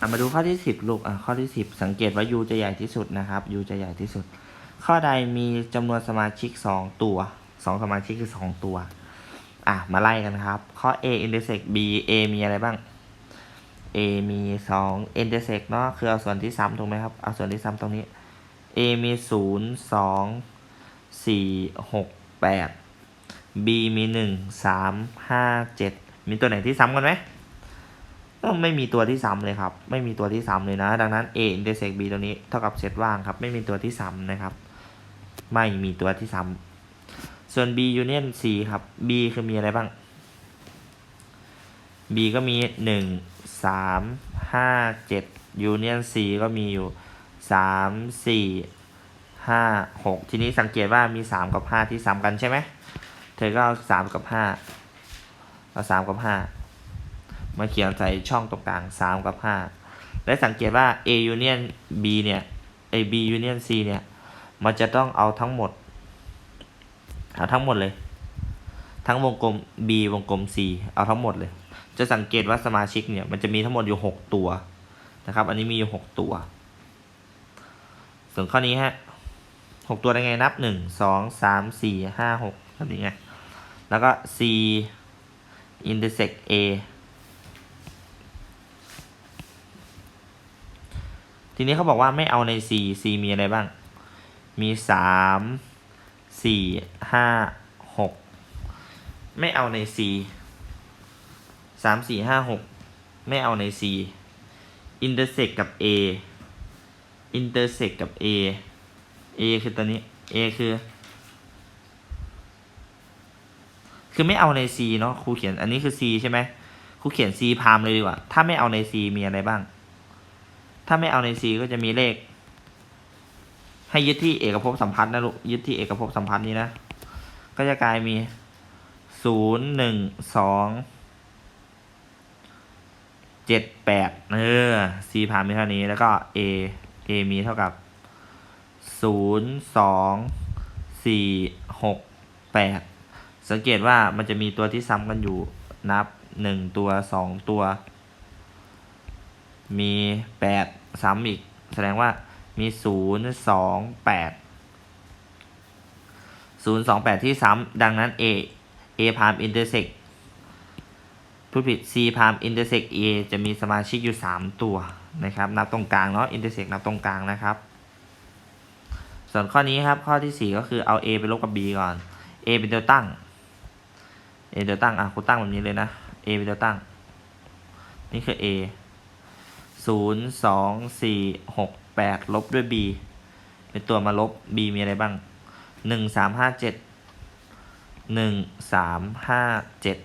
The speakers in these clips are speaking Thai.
อะมาดูข้อที่สิบลูกอะข้อที่สิบสังเกตว่า u จะใหญ่ที่สุดนะครับ u จะใหญ่ที่สุด ข้อใดมีจำนวนสมาชิกสองตัวสองสมาชิกคือสองตัว อะ มาไล่กันครับ ข้อ a intersect b a มีอะไรบ้าง a มีสอง intersect เนาะคือเอาส่วนที่ซ้ำถูกไหมครับ เอาส่วนที่ซ้ำตรงนี้ a มีศูนย์สองสี่หกแปด b มีหนึ่งสามห้าเจ็ดมีตัวไหนที่ซ้ำกันไหม ก็ไม่มีตัวที่ซ้ำเลยครับ ไม่มีตัวที่ซ้ำเลยนะ ดังนั้น a intersect b ตัวนี้เท่ากับเซตว่างครับ ไม่มีตัวที่ซ้ำนะครับ ไม่มีตัวที่ซ้ำส่วน b union c ครับ b คือมีอะไรบ้าง b ก็มีหนึ่งสามห้าเจ็ด union c ก็มีอยู่สามสี่ห้าหกทีนี้สังเกตว่ามีสามกับห้าที่ซ้ำกันใช่ไหม เธอก็เอาสามกับห้าเอาสามกับห้า มาเขียนใส่ช่องตรงกลาง 3 กับ 5 และสังเกตว่า A union B เนี่ย A B union C เนี่ย มันจะต้องเอาทั้งหมด เอาทั้งหมดเลย ทั้งวงกลม B วงกลม C เอาทั้งหมดเลย จะสังเกตว่าสมาชิกเนี่ย มันจะมีทั้งหมดอยู่ 6 ตัวนะครับ อันนี้มีอยู่ 6 ตัว ส่วนข้อนี้ฮะ6ตัวได้ไงนับ 1 2 3 4 5 6แบบนี้ไง แล้วก็ C intersect A ทีนี้เขาบอกว่าไม่เอาใน C C มีอะไรบ้าง มีสามสี่ห้าหกไม่เอาใน C สามสี่ห้าหกไม่เอาใน C intersect กับ A intersect กับ A A คือตัวนี้ A คือ คือไม่เอาใน C เนาะครูเขียนอันนี้คือ C ใช่ไหมครูเขียน C พามเลยดีกว่า ถ้าไม่เอาใน C มีอะไรบ้าง ถ้าไม่เอาใน C ก็จะมีเลข ให้ยึดที่เอกภพสัมพัทธ์นะลูกยึดที่เอกภพสัมพัทธ์นี้นะ ก็จะกลายมีศูนย์หนึ่งสองเจ็ดแปดเออ C ผ่านมีเท่านี้แล้วก็ A A มีเท่ากับศูนย์สองสี่หกแปดสังเกตว่ามันจะมีตัวที่ซ้ำกันอยู่นับหนึ่งตัวสองตัว มีแปดซ้ำอีก แสดงว่ามีศูนย์สองแปดศูนย์สองแปดที่ซ้ำดังนั้น A A พาม intersect พูดผิด C พาม intersect A จะมีสมาชิกอยู่ 3 ตัวนะครับ นับตรงกลางเนาะ intersect นับตรงกลางนะครับ ส่วนข้อนี้ครับ ข้อที่ 4 ก็คือเอา A ไปลบกับ B ก่อน A เป็นตัวตั้ง A ตัวตั้ง อะคุณตั้งแบบนี้เลยนะ A เป็นตัวตั้ง นี่คือ A ศูนย์สองสี่หกแปดลบด้วย b เป็นตัวมาลบ b มีอะไรบ้างหนึ่งสามห้าเจ็ดหนึ่งสามห้าเจ็ด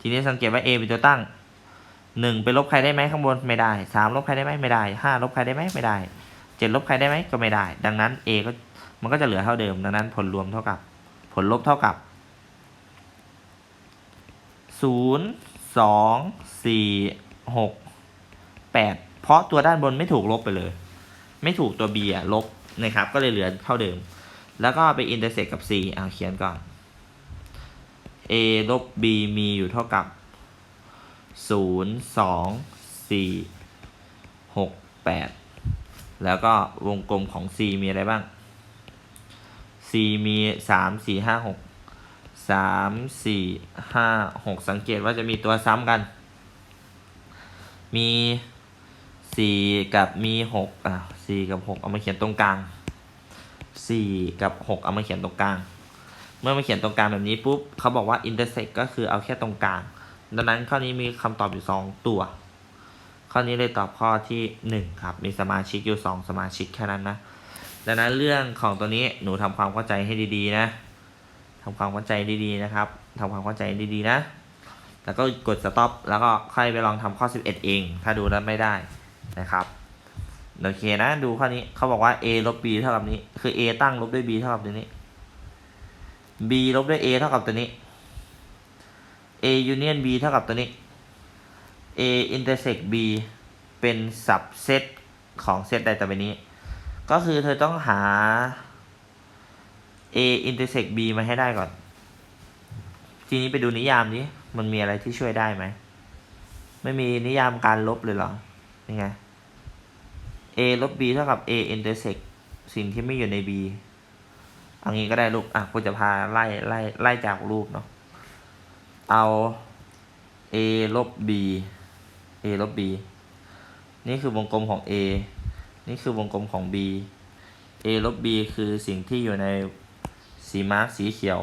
ทีนี้สังเกตว่า a เป็นตัวตั้งหนึ่งไปลบใครได้ไหมข้างบนไม่ได้สามลบใครได้ไหมไม่ได้ห้าลบใครได้ไหมไม่ได้เจ็ดลบใครได้ไหมก็ไม่ได้ ดังนั้น a ก็มันก็จะเหลือเท่าเดิมดังนั้นผลรวมเท่ากับ ผลลบเท่ากับศูนย์สองสี่หก แปดเพราะตัวด้านบนไม่ถูกลบไปเลย ไม่ถูกตัว b อะลบนะครับ ก็เลยเหลือเท่าเดิม แล้วก็ไป intersect กับ c อ่าเขียนก่อน a ลบ b มีอยู่เท่ากับศูนย์สองสี่หกแปดแล้วก็วงกลมของ c มีอะไรบ้าง c มีสามสี่ห้าหกสามสี่ห้าหกสังเกตว่าจะมีตัวซ้ำกัน มี สี่กับมีหกอะสี่กับหกเอามาเขียนตรงกลางสี่กับหกเอามาเขียนตรงกลาง เมื่อมาเขียนตรงกลางแบบนี้ปุ๊บเขาบอกว่า intersect ก็คือเอาแค่ตรงกลาง ดังนั้นข้อนี้มีคำตอบอยู่สองตัว ข้อนี้เลยตอบข้อที่หนึ่งครับ มีสมาชิกอยู่สองสมาชิกแค่นั้นนะ ดังนั้นเรื่องของตัวนี้หนูทำความเข้าใจให้ดีๆนะทำความเข้าใจดีๆนะครับทำความเข้าใจดีๆนะ แล้วก็กด stop แล้วก็ค่อยไปลองทำข้อ 11 เอง ถ้าดูแล้วไม่ได้ นะครับโอเคนะดูข้อนี้เขาบอกว่า a ลบ b เท่ากับนี้ คือ a ตั้งลบด้วย b เท่ากับตัวนี้ b ลบด้วย a เท่ากับตัวนี้ a union b เท่ากับตัวนี้ a intersect b เป็น subset ของเซตใดต่อไปนี้ ก็คือเธอต้องหา a intersect b มาให้ได้ก่อน ทีนี้ไปดูนิยามนี้มันมีอะไรที่ช่วยได้ไหม ไม่มีนิยามการลบเลยเหรอ นี่ไง a ลบ b เท่ากับ a intersect สิ่งที่ไม่อยู่ใน b เอางี้ก็ได้ลูกอะกูจะพาไล่ไล่ไล่จากรูปเนาะ เอา a ลบ b a ลบ b นี่คือวงกลมของ a นี่คือวงกลมของ b a ลบ b คือสิ่งที่อยู่ในสีมาร์กสีเขียว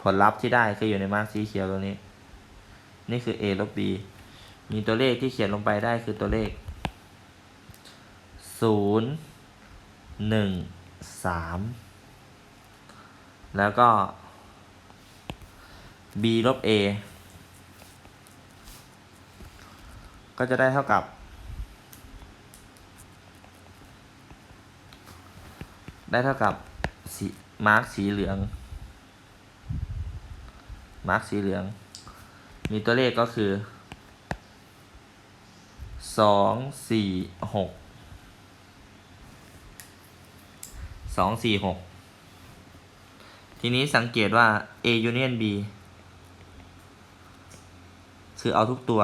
ผลลัพธ์ที่ได้คืออยู่ในมาร์กสีเขียวตรงนี้ นี่คือ a ลบ b มีตัวเลขที่เขียนลงไปได้คือตัวเลขศูนย์หนึ่งสามแล้วก็ b ลบ a ก็จะได้เท่ากับ ได้เท่ากับสีมาร์กสีเหลือง มาร์กสีเหลือง มีตัวเลขก็คือ สองสี่หกสองสี่หกทีนี้สังเกตว่า A union B คือเอาทุกตัว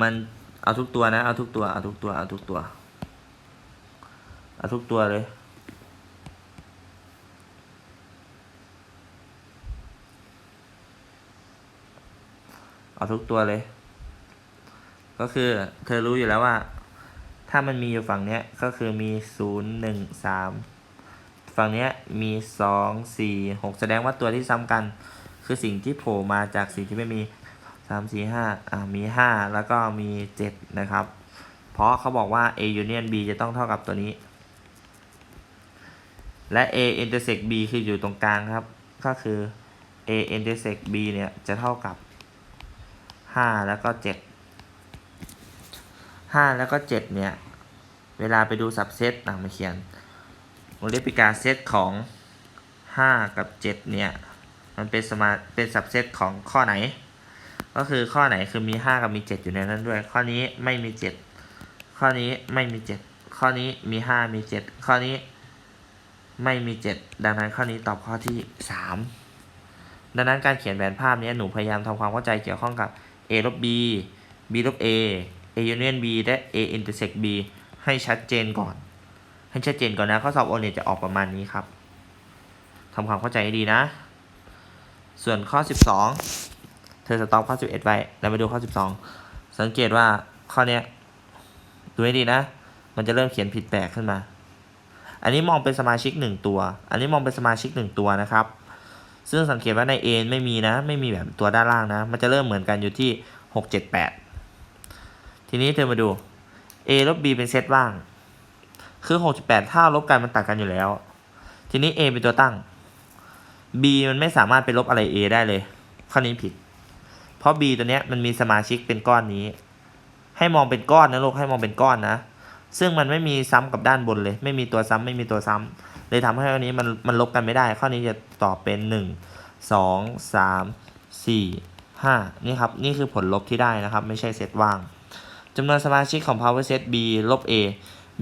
มันเอาทุกตัวนะ เอาทุกตัว เอาทุกตัว เอาทุกตัว เอาทุกตัวเลย เอาทุกตัวเลย ก็คือเธอรู้อยู่แล้วว่า ถ้ามันมีอยู่ฝั่งเนี้ยก็คือมีศูนย์หนึ่งสามฝั่งเนี้ยมีสองสี่หกแสดงว่าตัวที่ซ้ำกัน คือสิ่งที่โผล่มาจากสิ่งที่ไม่มีสามสี่ห้าอ่ามีห้าแล้วก็มีเจ็ดนะครับ เพราะเขาบอกว่า a union b จะต้องเท่ากับตัวนี้ และ a intersect b คืออยู่ตรงกลางครับ ก็คือ a intersect b เนี่ยจะเท่ากับห้าแล้วก็เจ็ด ห้าแล้วก็เจ็ดเนี่ย เวลาไปดูสับเซตอะมาเขียนวงเล็บปิกาเซตของห้ากับเจ็ดเนี่ยมันเป็นสมาเป็นสับเซตของข้อไหน ก็คือข้อไหนคือมีห้ากับมีเจ็ดอยู่ในนั้นด้วย ข้อนี้ไม่มีเจ็ดข้อนี้ไม่มีเจ็ดข้อนี้มีห้ามีเจ็ดข้อนี้ไม่มีเจ็ดดังนั้นข้อนี้ตอบข้อที่สามดังนั้นการเขียนแผนภาพนี้หนูพยายามทำความเข้าใจเกี่ยวข้องกับ a ลบ b b ลบ a a union b และ a intersect b ให้ชัดเจนก่อน ให้ชัดเจนก่อนนะ ข้อสอบโอเนี่ยจะออกประมาณนี้ครับทำความเข้าใจให้ดีนะ ส่วนข้อ 12 เธอสต็อปข้อ 11 ไว้ แล้วมาดูข้อ 12 สังเกตว่าข้อเนี้ยดูให้ดีนะ มันจะเริ่มเขียนผิดแปลกขึ้นมา อันนี้มองเป็นสมาชิกหนึ่งตัว อันนี้มองเป็นสมาชิกหนึ่งตัวนะครับ ซึ่งสังเกตว่าใน A ไม่มีนะ ไม่มีแบบตัวด้านล่างนะ มันจะเริ่มเหมือนกันอยู่ที่ 6 7 8 ทีนี้เธอมาดู A ลบ B เป็นเซตว่าง คือ 68 ถ้าลบกันมันตัดกันอยู่แล้ว ทีนี้ A เป็นตัวตั้ง B มันไม่สามารถไปลบอะไร A ได้เลยข้อนี้ผิด เพราะ B ตัวเนี้ยมันมีสมาชิกเป็นก้อนนี้ ให้มองเป็นก้อนนะลูกให้มองเป็นก้อนนะ ซึ่งมันไม่มีซ้ำกับด้านบนเลย ไม่มีตัวซ้ำไม่มีตัวซ้ำเลยทำให้ข้อนี้มันมันลบกันไม่ได้ ข้อนี้จะตอบเป็น 1 2 3 4 5 นี่ครับ นี่คือผลลบที่ได้นะครับ ไม่ใช่เซตว่าง จำนวนสมาชิกของ power set b ลบ a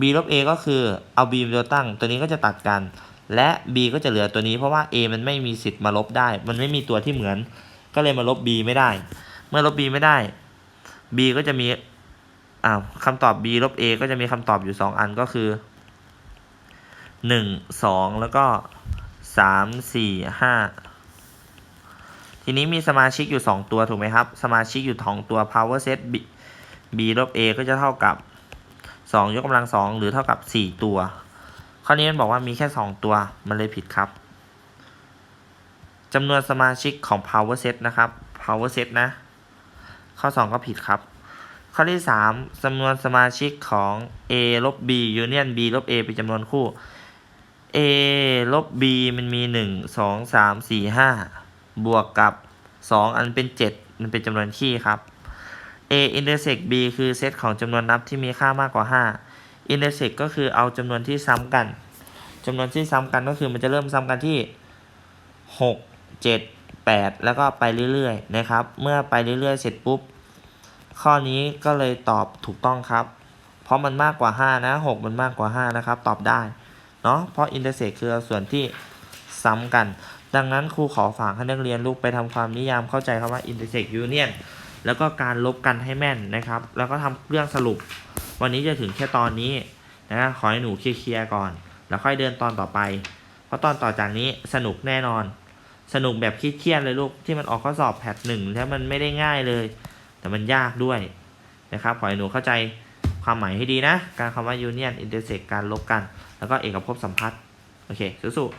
b ลบ a ก็คือเอา b เป็นตัวตั้ง ตัวนี้ก็จะตัดกัน และ b ก็จะเหลือตัวนี้เพราะว่า a มันไม่มีสิทธิ์มาลบได้ มันไม่มีตัวที่เหมือน ก็เลยมาลบ b ไม่ได้ เมื่อลบ b ไม่ได้ b ก็จะมีอ้าวคำตอบ b ลบ a ก็จะมีคำตอบอยู่ 2 อันก็คือ 1 2 แล้วก็ 3 4 5 ทีนี้มีสมาชิกอยู่ 2 ตัวถูกไหมครับ สมาชิกอยู่2ตัว power set b b ลบ a ก็จะเท่ากับ 2 ยกกำลัง 2 หรือเท่ากับ 4 ตัว ข้อนี้มันบอกว่ามีแค่ 2 ตัว มันเลยผิดครับจำนวนสมาชิกของ power set นะครับ power set นะ ข้อ 2 ก็ผิดครับ ข้อที่ 3จำนวนสมาชิกของ a ลบ b union b ลบ a เป็นจำนวนคู่ a ลบ b มันมี 1 2 3 4 5 บวกกับ 2 อันเป็น 7 มันเป็นจำนวนคี่ครับ a intersect b คือเซตของจำนวนนับที่มีค่ามากกว่า 5 intersect ก็คือเอาจำนวนที่ซ้ำกันจำนวนที่ซ้ำกันก็คือมันจะเริ่มซ้ำกันที่ 6 7 8 แล้วก็ไปเรื่อยๆนะครับ เมื่อไปเรื่อยๆ เสร็จปุ๊บ ข้อนี้ก็เลยตอบถูกต้องครับ เพราะมันมากกว่า 5 นะ 6 มันมากกว่า 5 นะครับ ตอบได้ เนาะเพราะ intersect คือส่วนที่ซ้ำกัน ดังนั้นครูขอฝากให้นักเรียนลูกไปทำความนิยามเข้าใจคำว่า intersect union แล้วก็การลบกันให้แม่นนะครับ แล้วก็ทำเรื่องสรุป วันนี้จะถึงแค่ตอนนี้นะขอให้หนูเคลียร์ก่อน แล้วค่อยเดินตอนต่อไป เพราะตอนต่อจากนี้สนุกแน่นอน สนุกแบบคิดเครียดเลยลูกที่มันออกข้อสอบแพทหนึ่งแล้วมันไม่ได้ง่ายเลย แต่มันยากด้วยนะครับขอให้หนูเข้าใจความหมายให้ดีนะ การคำว่า union intersect การลบกัน แล้วก็เอกภพสัมพัทธ์โอเคสู้ๆ